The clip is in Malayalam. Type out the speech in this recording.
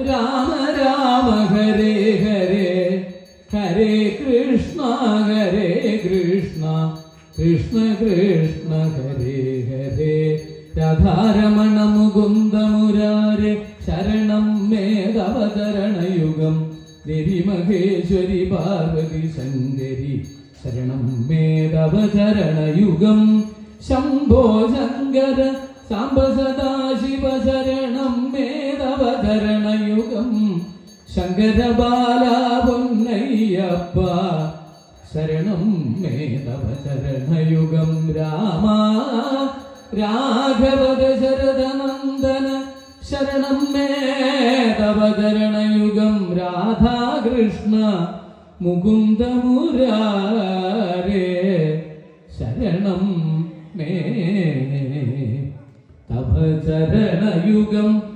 രാമ രാമ ഹരേ ഹരേ. ഹരേ കൃഷ്ണ ഹരേ കൃഷ്ണ. കൃഷ്ണ കൃഷ്ണ ഹരേ ഹരേ. രാധാരമണ മുകുന്ദ മുരാരെ ശരണം മേധവതരണയുഗം. ദേവി മഹേശ്വരി പാർവതി ശങ്കരി. ശരണം മേധവതരണയുഗം. ശംഭോ ശങ്കര സാംബ സദാശിവ ശരണം ശങ്കര ബാല പൊന്നയ്യപ്പ ശരണം മേധവ ചരണയുഗം രാമ. രാഘവ ശരദനന്ദന ശരണം മേധവ ചരണയുഗം രാധാകൃഷ്ണ മുകുന്ദ മുരാരേ ശരണം മേ. തവ ചരണയുഗം